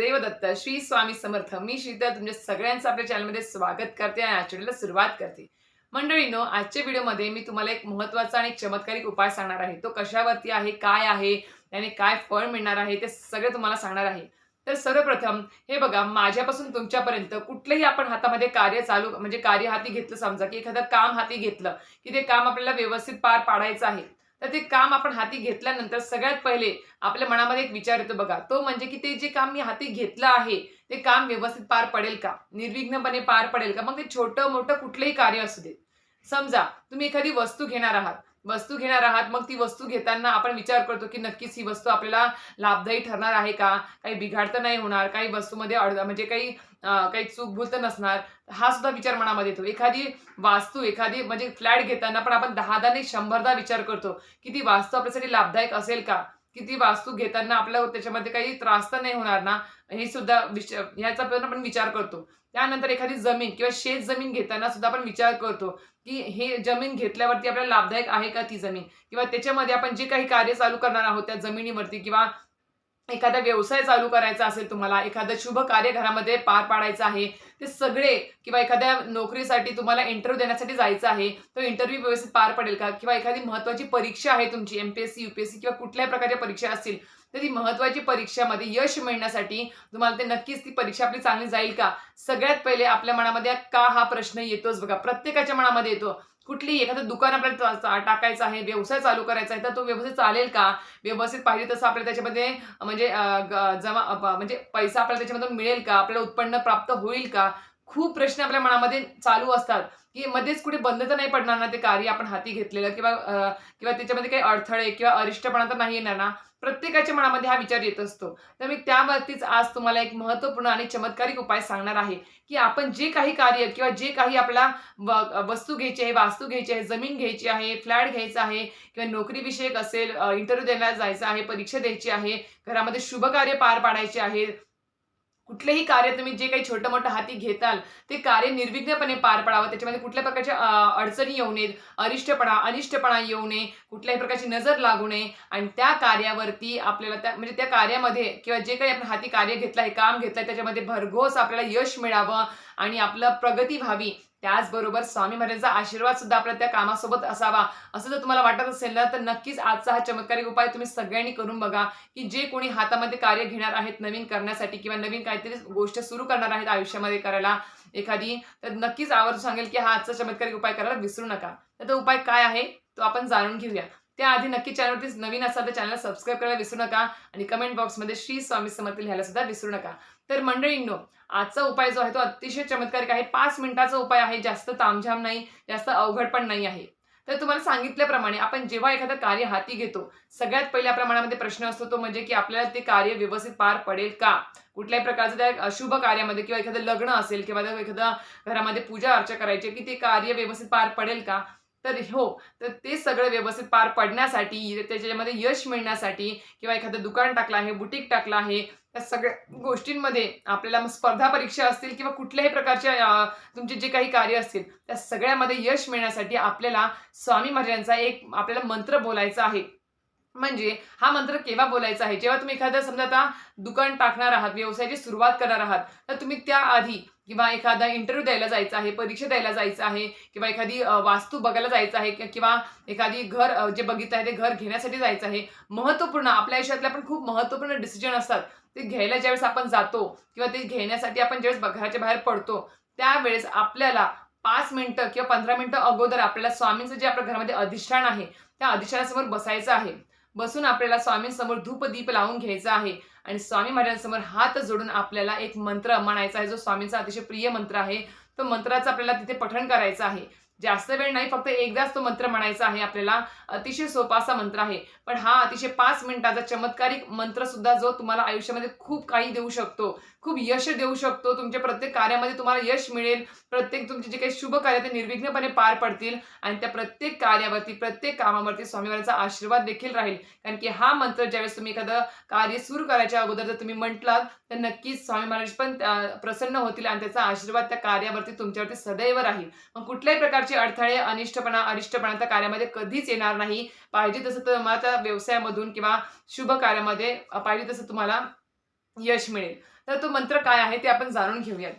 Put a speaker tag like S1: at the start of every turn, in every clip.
S1: गुरुदेव दत्त श्री स्वामी समर्थ मी शीतल तुमच्या सगळ्यांचं आपल्या चॅनलमध्ये स्वागत करते आणि आजच्या व्हिडिओला सुरुवात करते. मंडळीनो आजच्या व्हिडिओमध्ये मी तुम्हाला एक महत्त्वाचा आणि चमत्कारिक उपाय सांगणार आहे. तो कशावरती आहे काय आहे त्याने काय फळ मिळणार आहे ते सगळे तुम्हाला सांगणार आहे. तर सर्वप्रथम हे बघा माझ्यापासून तुमच्यापर्यंत कुठलंही आपण हातामध्ये कार्य चालू म्हणजे कार्य हाती घेतलं समजा की एखादं काम हाती घेतलं की ते काम आपल्याला व्यवस्थित पार पाडायचं आहे तर ते काम आपण हाती घेतल्यानंतर सगळ्यात पहिले आपल्या मनामध्ये एक विचार येतो बघा. तो म्हणजे की ते जे काम मी हाती घेतलं आहे ते काम व्यवस्थित पार पडेल का? निर्विघ्नपणे पार पडेल का? मग ते छोटं मोठं कुठलंही कार्य असू दे. समजा तुम्ही एखादी वस्तू घेणार आहात. वस्तू घेणार आहात मग ती वस्तू घेताना आपण विचार करतो की नक्कीच ही वस्तू आपल्याला लाभदायी ठरणार आहे का? काही बिघाड तर नाही होणार काही वस्तूमध्ये अड म्हणजे काही काही चूकभूल तर नसणार. हा सुद्धा विचार मनामध्ये येतो. एखादी वास्तू एखादी म्हणजे फ्लॅट घेताना पण आपण दहादा नाही शंभरदा विचार करतो की ती वास्तू आपल्यासाठी लाभदायक असेल का? की ती वास्तू घेताना आपल्याला त्याच्यामध्ये काही त्रास तर नाही होणार ना? हे सुद्धा विच ह्याचा पण आपण विचार करतो. त्यानंतर एखादी जमीन किंवा शेत जमीन घेताना सुद्धा आपण विचार करतो की हे जमीन घेतल्यावरती आपल्याला लाभदायक आहे का ती जमीन? किंवा त्याच्यामध्ये आपण जे काही कार्य चालू करणार आहोत त्या जमिनीवरती किंवा एखादा व्यवसाय चालू करायचा असेल तुम्हाला एखादं शुभ कार्य घरामध्ये पार पाडायचं आहे ते सगळे किंवा एखाद्या नोकरीसाठी तुम्हाला इंटरव्ह्यू देण्यासाठी जायचं आहे तो इंटरव्ह्यू व्यवस्थित पार पडेल का? किंवा एखादी महत्वाची परीक्षा आहे तुमची एमपीएससी युपीएससी किंवा कुठल्याही प्रकारच्या परीक्षा असतील तर ती महत्वाची परीक्षामध्ये यश मिळण्यासाठी तुम्हाला ते नक्कीच ती परीक्षा आपली चांगली जाईल का? सगळ्यात पहिले आपल्या मनामध्ये का हा प्रश्न येतोच बघा. प्रत्येकाच्या मनामध्ये येतो. कुठलीही एखादं दुकान आपल्याला टाकायचं आहे व्यवसाय चालू करायचा आहे तर तो व्यवसाय चालेल का? व्यवस्थित पाहिजे तसं आपल्याला त्याच्यामध्ये म्हणजे जमा म्हणजे पैसा आपल्याला त्याच्यामधून मिळेल का? आपल्याला उत्पन्न प्राप्त होईल का? खूप प्रश्न आपल्या मनामध्ये चालू असतात. की मध्येच कुठे बंद तर नाही पडणार ना ते कार्य आपण हाती घेतलेलं किंवा किंवा त्याच्यामध्ये काही अडथळे किंवा अरिष्टपणा तर नाही येणार ना? प्रत्येकाच्या मनामध्ये हा विचार येत असतो. तर मी त्यावरतीच आज तुम्हाला एक महत्त्वपूर्ण आणि चमत्कारिक उपाय सांगणार आहे की आपण जे काही कार्य किंवा जे काही आपला वस्तू घ्यायची आहे वास्तू घ्यायची आहे जमीन घ्यायची आहे फ्लॅट घ्यायचा आहे किंवा नोकरी विषयक असेल इंटरव्ह्यू द्यायला जायचं आहे परीक्षा द्यायची आहे घरामध्ये शुभ कार्य पार पाडायचे आहे कुठलेही कार्य तुम्ही जे काही छोटं मोठं हाती घेताल ते कार्य निर्विघ्नपणे पार पडावं. त्याच्यामध्ये कुठल्या प्रकारच्या अडचणी येऊ नयेत. अरिष्टपणा अनिष्टपणा येऊ नये. कुठल्याही प्रकारची नजर लागू नये. आणि त्या कार्यावरती आपल्याला त्या म्हणजे त्या कार्यामध्ये किंवा जे काही आपण हाती कार्य घेतलं आहे काम घेतलं आहे त्याच्यामध्ये भरघोस आपल्याला यश मिळावं आणि आपलं प्रगती व्हावी त्याचबरोबर स्वामी महाराजांचा आशीर्वाद सुद्धा आपल्या त्या कामासोबत असावा. असं जर तुम्हाला वाटत असेल ना तर नक्कीच आजचा हा चमत्कारिक उपाय तुम्ही सगळ्यांनी करून बघा की जे कोणी हातामध्ये कार्य घेणार आहेत नवीन करण्यासाठी किंवा नवीन काहीतरी गोष्ट सुरू करणार आहेत आयुष्यामध्ये करायला एखादी तर नक्कीच आवर्जून सांगेल की हा आजचा चमत्कारिक उपाय करायला विसरू नका. तर तो उपाय काय आहे? तो आपण जाणून घेऊया. त्याआधी नक्की चॅनलवरती नवीन असाल तर चॅनलला सबस्क्राईब करायला विसरू नका आणि कमेंट बॉक्समध्ये श्री स्वामी समर्थ लिहायला सुद्धा विसरू नका. तर मंडळींनो आजचा उपाय जो आहे तो अतिशय चमत्कारिक आहे. पाच मिनिटाचा उपाय आहे. जास्त तामझाम नाही जास्त अवघड पण नाही आहे. तर तुम्हाला सांगितल्याप्रमाणे आपण जेव्हा एखादं कार्य हाती घेतो सगळ्यात पहिल्या प्रमाणामध्ये प्रश्न असतो तो म्हणजे की आपल्याला ते कार्य व्यवस्थित पार पडेल का? कुठल्याही प्रकारचं त्या अशुभ कार्यामध्ये किंवा एखादं लग्न असेल किंवा एखादा एखादं घरामध्ये पूजा अर्चा करायची की ते कार्य व्यवस्थित पार पडेल का? तर हो तर ते सगळं व्यवस्थित पार पडण्यासाठी त्याच्यामध्ये यश मिळण्यासाठी किंवा एखादं दुकान टाकलं आहे बुटीक टाकलं आहे त्या सगळ्या गोष्टींमध्ये आपल्याला स्पर्धा परीक्षा असतील किंवा कुठल्याही प्रकारच्या तुमचे जे काही कार्य असतील त्या सगळ्यामध्ये यश मिळण्यासाठी आपल्याला स्वामी महाराजांचा एक आपल्याला मंत्र बोलायचा आहे. म्हणजे हा मंत्र केव्हा बोलायचा आहे? जेव्हा तुम्ही एखादं समजा आता दुकान टाकणार आहात व्यवसायाची सुरुवात करणार आहात तर तुम्ही त्याआधी किंवा एखादा इंटरव्ह्यू द्यायला जायचा आहे परीक्षा द्यायला जायचं आहे किंवा एखादी वास्तू बघायला जायचं आहे किंवा एखादी घर जे बघितलं आहे ते घर घेण्यासाठी जायचं आहे महत्त्वपूर्ण आपल्या आयुष्यातले पण खूप महत्त्वपूर्ण डिसिजन असतात. ते घ्यायला ज्यावेळेस आपण जातो किंवा ते घेण्यासाठी आपण ज्यावेळेस घराच्या बाहेर पडतो त्यावेळेस आपल्याला पाच मिनिटं किंवा पंधरा मिनिटं अगोदर आपल्याला स्वामींचं जे आपल्या घरामध्ये अधिष्ठान आहे त्या अधिष्ठानासमोर बसायचं आहे. बसून आपल्याला स्वामींसमोर धूप दीप लावून घ्यायचा आहे. आणि स्वामी महाराजांसमोर हात जोडून आपल्याला एक मंत्र म्हणायचा आहे जो स्वामींचा अतिशय प्रिय मंत्र आहे. तो मंत्राचं आपल्याला तिथे पठण करायचं आहे. जास्त वेळ नाही फक्त एकदाच तो मंत्र म्हणायचा आहे आपल्याला. अतिशय सोपा असा मंत्र आहे. पण हा अतिशय पाच मिनिटाचा चमत्कारिक मंत्र सुद्धा जो तुम्हाला आयुष्यामध्ये खूप काही देऊ शकतो. खूप यश देऊ शकतो. तुमच्या प्रत्येक कार्यामध्ये तुम्हाला यश मिळेल. प्रत्येक तुमचे जे काही शुभ कार्य ते निर्विघ्नपणे पार पडतील. आणि त्या प्रत्येक कार्यावरती प्रत्येक कामावरती स्वामीवारांचा आशीर्वाद देखील राहील. कारण की हा मंत्र ज्यावेळेस तुम्ही एखादं कार्य सुरू करायच्या अगोदर जर तुम्ही म्हटलात तर नक्कीच स्वामी महाराज पण प्रसन्न होतील आणि त्याचा आशीर्वाद त्या कार्यावरती तुमच्यावरती सदैव राहील. मग कुठल्याही प्रकारचे अडथळे अनिष्टपणा अरिष्टपणा त्या कार्यामध्ये कधीच येणार नाही. पाहिजे तसं तुम्हाला त्या व्यवसायामधून किंवा शुभ कार्यामध्ये पाहिजे तसं तुम्हाला यश मिळेल. तर तो मंत्र काय आहे ते आपण जाणून घेऊयात.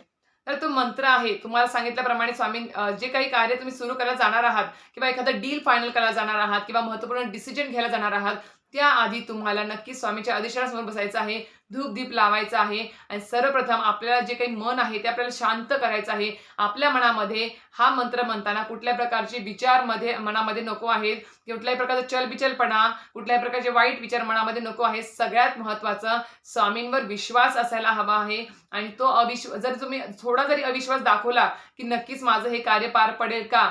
S1: तर तो मंत्र आहे तुम्हाला सांगितल्याप्रमाणे स्वामी जे काही कार्य तुम्ही सुरू करायला जाणार आहात किंवा एखादं डील फायनल करायला जाणार आहात किंवा महत्त्वपूर्ण डिसिजन घ्यायला जाणार आहात त्याआधी तुम्हाला नक्की स्वामीच्या अधिष्ठानासमोर बसायचं आहे धूप दीप लावायचा आहे आणि सर्वप्रथम आपल्याला जे काही मन आहे ते आपल्याला शांत करायचं आहे. आपल्या मनामध्ये हा मंत्र म्हणताना कुठल्या प्रकारचे विचारमध्ये मनामध्ये नको आहेत कुठल्याही प्रकारचा चलबिचलपणा कुठल्याही प्रकारचे वाईट विचार मनामध्ये नको आहे सगळ्यात महत्त्वाचं स्वामींवर विश्वास असायला हवा आहे. आणि तो अविश्वास जर तुम्ही थोडा जरी अविश्वास दाखवला की नक्कीच माझं हे कार्य पार पडेल का?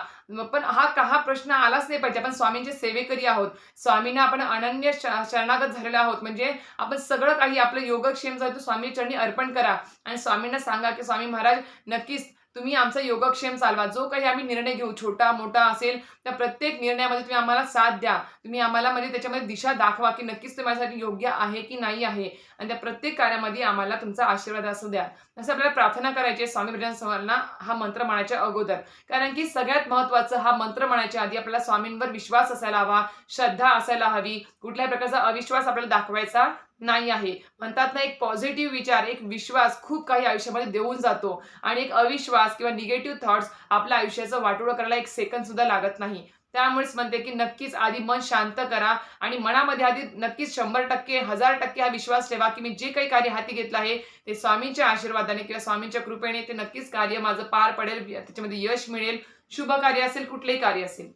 S1: पण हा का हा प्रश्न आलाच नाही पाहिजे. आपण स्वामींचे सेवेकरी आहोत. स्वामींना आपण अनन्य शरणागत झालेलो आहोत. म्हणजे आपण सगळं काही आपलं योगक्षेम जो आहे तो स्वामी चरणी अर्पण करा. आणि स्वामींना सांगा की स्वामी महाराज नक्कीच तुम्ही आमचा योगक्षेम चालवा. जो काही आम्ही निर्णय घेऊ छोटा मोठा असेल त्या प्रत्येक निर्णयामध्ये तुम्ही आम्हाला साथ द्या. तुम्ही आम्हाला म्हणजे त्याच्यामध्ये दिशा दाखवा की नक्कीच ते माझ्यासाठी योग्य आहे की नाही आहे. आणि त्या प्रत्येक कार्यामध्ये आम्हाला तुमचा आशीर्वाद असू द्या. असं आपल्याला प्रार्थना करायची स्वामी भजन समाजना हा मंत्र म्हणायच्या अगोदर. कारण की सगळ्यात महत्त्वाचं हा मंत्र म्हणायच्या आधी आपल्याला स्वामींवर विश्वास असायला हवा श्रद्धा असायला हवी. कुठल्याही प्रकारचा अविश्वास आपल्याला दाखवायचा नाही आहे. म्हणतात ना एक पॉझिटिव्ह विचार एक विश्वास खूप काही आयुष्यामध्ये देऊन जातो. आणि एक अविश्वास किंवा निगेटिव्ह थॉट्स आपल्या आयुष्याचं वाटोळं करायला एक सेकंद सुद्धा लागत नाही. त्यामुळेच म्हणते की नक्कीच आधी मन शांत करा आणि मनामध्ये आधी नक्कीच शंभर टक्के हजार टक्के हा विश्वास ठेवा की मी जे काही कार्य हाती घेतलं आहे ते स्वामींच्या आशीर्वादाने किंवा स्वामींच्या कृपेने ते नक्कीच कार्य माझं पार पडेल त्याच्यामध्ये यश मिळेल. शुभ कार्य असेल कुठलेही कार्य असेल.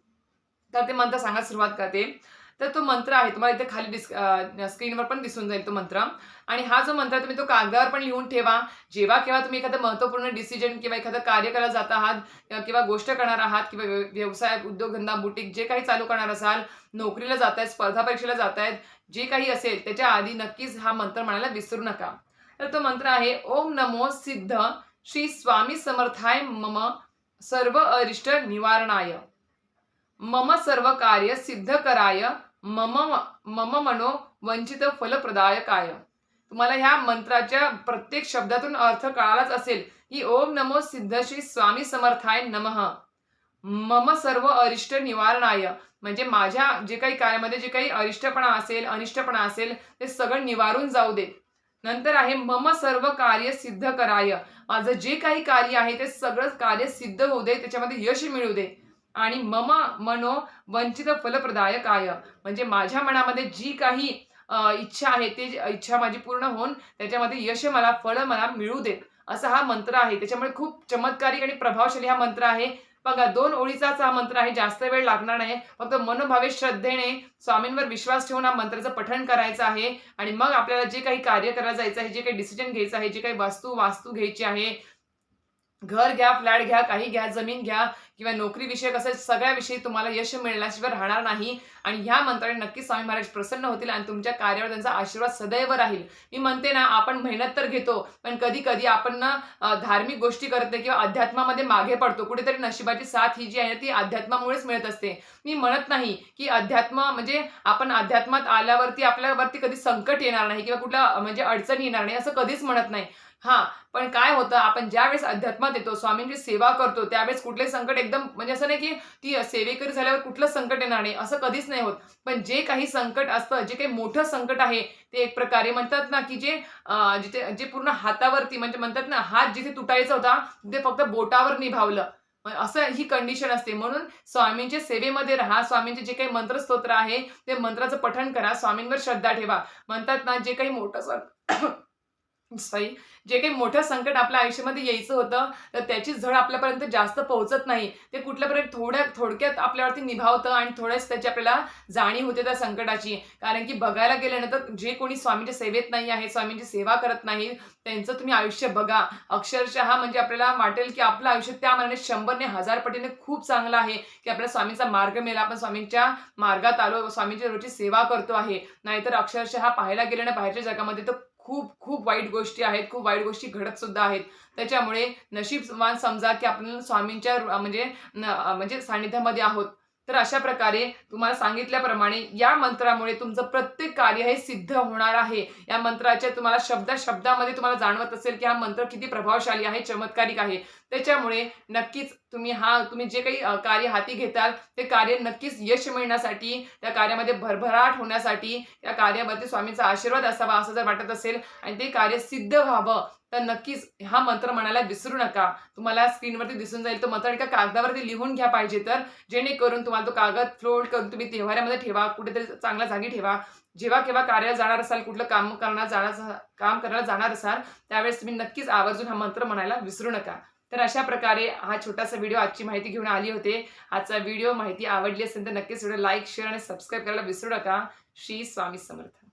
S1: तर ते म्हणता सांगा सुरुवात करते. तर तो मंत्र आहे. तुम्हाला इथे खाली डिस् स्क्रीनवर पण दिसून जाईल तो मंत्र. आणि हा जो मंत्र आहे तुम्ही तो कागदावर पण लिहून ठेवा. जेव्हा केव्हा तुम्ही एखादं महत्त्वपूर्ण डिसिजन किंवा एखादं कार्य करायला जात आहात किंवा- गोष्ट करणार आहात किंवा व्यवसाय उद्योगधंदा बुटीक जे काही चालू करणार असाल नोकरीला जात आहेत स्पर्धा परीक्षेला जात आहेत जे काही असेल त्याच्या आधी नक्कीच हा मंत्र म्हणायला विसरू नका. तर तो मंत्र आहे ओम नमो सिद्ध श्री स्वामी समर्थाय मम सर्व अरिष्ट निवारणाय. मम सर्व कार्य सिद्ध कराय मम मम मनो वंचित फलप्रदायकाय. तुम्हाला ह्या मंत्राच्या प्रत्येक शब्दातून अर्थ कळालाच असेल. की ओम नमो सिद्ध श्री स्वामी समर्थाय नमः. मम सर्व अरिष्ट निवारणाय. म्हणजे माझ्या जे काही कार्यामध्ये जे काही अरिष्टपणा असेल अनिष्टपणा असेल ते सगळं निवारून जाऊ दे. नंतर आहे मम सर्व कार्य सिद्ध कराय माझं जे काही कार्य आहे ते सगळं कार्य सिद्ध होऊ दे त्याच्यामध्ये यश मिळू दे. आणि मम मनो वंचित फलप्रदायक आय म्हणजे माझ्या मनामध्ये जी काही इच्छा आहे ते इच्छा माझी पूर्ण होऊन त्याच्यामध्ये यश मला फळ मला मिळू देत असा हा मंत्र आहे. त्याच्यामुळे खूप चमत्कारिक आणि प्रभावशाली हा मंत्र आहे. बघा दोन ओळीचाच हा मंत्र आहे जास्त वेळ लागणार नाही. फक्त मनोभावे श्रद्धेने स्वामींवर विश्वास ठेवून हा मंत्राचं पठण करायचं आहे. आणि मग आपल्याला जे काही कार्य करायला जायचं आहे जे काही डिसिजन घ्यायचं आहे जे काही वस्तू वास्तू घ्यायची आहे घर घ्या फ्लॅट घ्या काही घ्या जमीन घ्या किंवा नोकरीविषयक असेल सगळ्याविषयी तुम्हाला यश मिळण्याशिवाय राहणार नाही. आणि ह्या मंत्राने नक्की स्वामी महाराज प्रसन्न होतील आणि तुमच्या कार्यावर त्यांचा आशीर्वाद सदैव राहील. मी म्हणते ना आपण मेहनत तर घेतो पण कधी कधी आपण ना धार्मिक गोष्टी करत नाही किंवा अध्यात्मामध्ये मागे पडतो. कुठेतरी नशिबाची साथ ही जी आहे ती अध्यात्मामुळेच मिळत असते. मी म्हणत नाही की अध्यात्म म्हणजे आपण अध्यात्मात आल्यावरती आपल्यावरती कधी संकट येणार नाही किंवा कुठला म्हणजे अडचण येणार नाही असं कधीच म्हणत नाही. हा पण काय होतं आपण ज्यावेळेस अध्यात्मात येतो स्वामींची सेवा करतो त्यावेळेस कुठले संकट एकदम म्हणजे असं नाही की ती सेवेकरी झाल्यावर कुठलं संकट येणार नाही असं कधीच नाही होत. पण जे काही संकट असतं जे काही मोठं संकट आहे ते एक प्रकारे म्हणतात ना की जे जिथे जे पूर्ण हातावरती म्हणजे म्हणतात ना हात जिथे तुटायचा होता ते फक्त बोटावर निभावलं. असं ही कंडिशन असते. म्हणून स्वामींच्या सेवेमध्ये राहा स्वामींचे जे काही मंत्रस्तोत्र आहे ते मंत्राचं पठण करा स्वामींवर श्रद्धा ठेवा. म्हणतात ना जे काही मोठं सं सॉरी जे काही मोठं संकट आपल्या आयुष्यामध्ये यायचं होतं तर त्याची झळ आपल्यापर्यंत जास्त पोहोचत नाही. ते कुठल्यापर्यंत थोड्या थोडक्यात आपल्यावरती निभावतं आणि थोड्याच त्याची आपल्याला जाणीव होते त्या संकटाची. कारण की बघायला गेल्यानंतर जे कोणी स्वामींच्या सेवेत नाही आहे स्वामींची सेवा करत नाही त्यांचं तुम्ही आयुष्य बघा. अक्षरशः म्हणजे आपल्याला वाटेल की आपलं आयुष्य त्या मनाने शंभरने हजार पटीने खूप चांगलं आहे की आपल्या स्वामींचा मार्ग मिळाला. आपण स्वामींच्या मार्गात आलो स्वामींची रोजची सेवा करतो आहे. नाहीतर अक्षरशः पाहायला गेल्याने बाहेरच्या जगामध्ये तर खूप खूप वाईट गोष्टी आहेत खूप वाईट गोष्टी घडत सुद्धा आहेत. त्याच्यामुळे नशीबवान समजा की आपण स्वामींच्या म्हणजे म्हणजे सानिध्यामध्ये आहोत. तर अशा प्रकारे तुम्हाला सांगितल्याप्रमाणे या मंत्रामुळे तुमचं प्रत्येक कार्य हे सिद्ध होणार आहे. या मंत्राच्या तुम्हाला शब्द शब्दामध्ये तुम्हाला जाणवत असेल की हा मंत्र किती प्रभावशाली आहे चमत्कारिक आहे. त्याच्यामुळे नक्कीच तुम्ही हा तुम्ही जे काही कार्य हाती घेताल ते कार्य नक्कीच यश मिळण्यासाठी त्या कार्यामध्ये भरभराट होण्यासाठी त्या कार्यामध्ये स्वामींचा आशीर्वाद असावा असं जर वाटत असेल आणि ते कार्य सिद्ध व्हावं तर नक्कीच हा मंत्र म्हणायला विसरू नका. तुम्हाला स्क्रीनवरती दिसून जाईल. तो मंत्र एका कागदावरती लिहून घ्या पाहिजे तर. जेणेकरून तुम्हाला तो कागद फ्लोट करून तुम्ही तेव्हाऱ्यामध्ये ठेवा. कुठेतरी चांगल्या जागी ठेवा. जेव्हा केव्हा कार्याला जाणार असाल कुठलं काम करणार जाणार काम करायला जाणार असाल त्यावेळेस तुम्ही नक्कीच आवर्जून हा मंत्र म्हणायला विसरू नका. तर अशा प्रकारे हा छोटासा व्हिडिओ आजची माहिती घेऊन आली होते. आजचा व्हिडिओ माहिती आवडली असेल तर नक्कीच व्हिडिओ लाईक शेअर आणि सबस्क्राईब करायला विसरू नका. श्री स्वामी समर्थ.